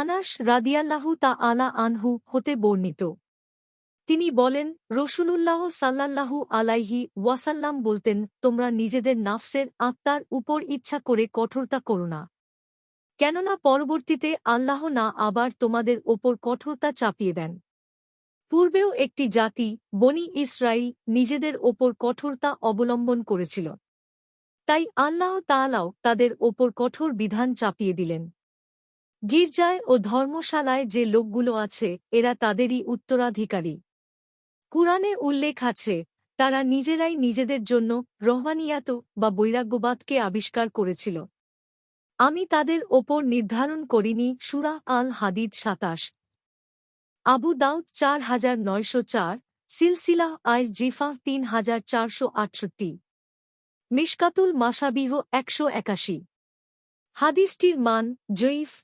আনাস রাদিয়াল্লাহু তা আলা আনহু হতে বর্ণিত। তিনি বলেন, রসুলুল্লাহ সাল্লাল্লাহু আলাইহি ওয়াসাল্লাম বলতেন, তোমরা নিজেদের নাফসের আত্মার উপর ইচ্ছা করে কঠোরতা করো না। কেননা পরবর্তীতে আল্লাহ না আবার তোমাদের ওপর কঠোরতা চাপিয়ে দেন। পূর্বেও একটি জাতি, বনি ইসরাইল, নিজেদের ওপর কঠোরতা অবলম্বন করেছিল। তাই আল্লাহ তাআলাও তাদের ওপর কঠোর বিধান চাপিয়ে দিলেন। গির্জায় ও ধর্মশালায় যে লোকগুলো আছে, এরা তাদেরই উত্তরাধিকারী। কুরআনে উল্লেখ আছে, তারা নিজেরাই নিজেদের জন্য রহমানিয়াত বা বৈরাগ্যবাদকে আবিষ্কার করেছিল। আমি তাদের ওপর নির্ধারণ করিনি, সুরা আল হাদিদ সাতাশ। আবু দাউদ চার হাজার নয়শো চার সিলসিলা আয় জিফা তিন হাজার চারশো আটষট্টি। মিশকাতুল মাসাবিহ একশো একাশি। হাদিসটির মান জয়ীফ